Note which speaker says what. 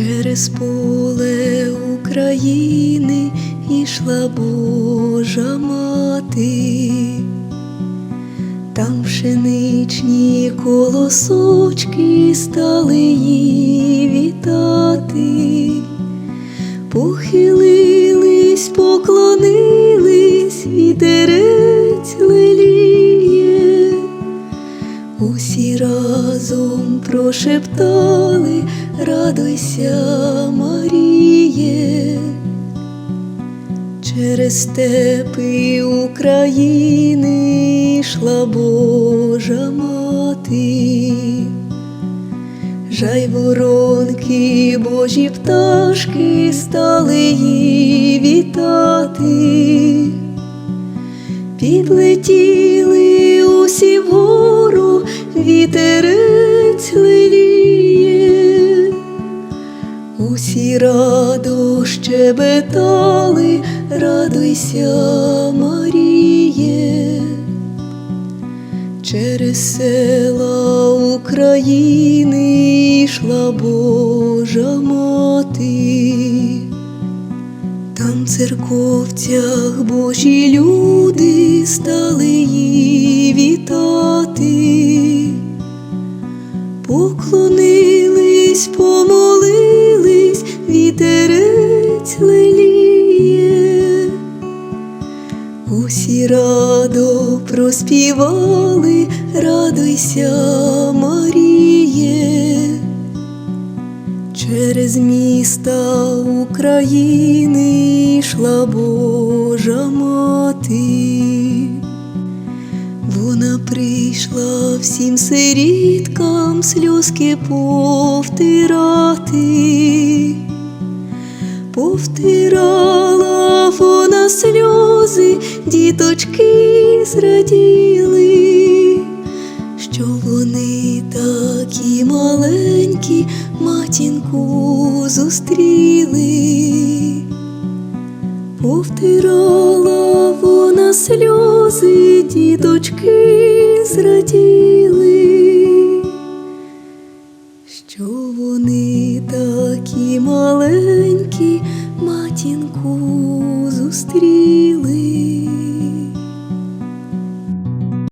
Speaker 1: Через поле України ішла Божа мати, там пшеничні колосочки стали її вітати, похилились, поклонились, вітерець прошептали, радуйся, Маріє, через степи України йшла Божа мати, жайворонки, божі пташки стали її вітати. Підлетіли усі вгору, вітерець щебетали, радуйся, Маріє, через села України йшла Божа мати. Там в церковцях Божі люди стали її проспівали, радуйся, Маріє. Через міста України йшла Божа мати, вона прийшла всім сиріткам сльозки повтирати, повтирала вона сльози, діточки зраділи що вони такі маленькі матінку зустріли, повтирала вона сльози, діточки зраділи, що вони такі маленькі матінку зустріли.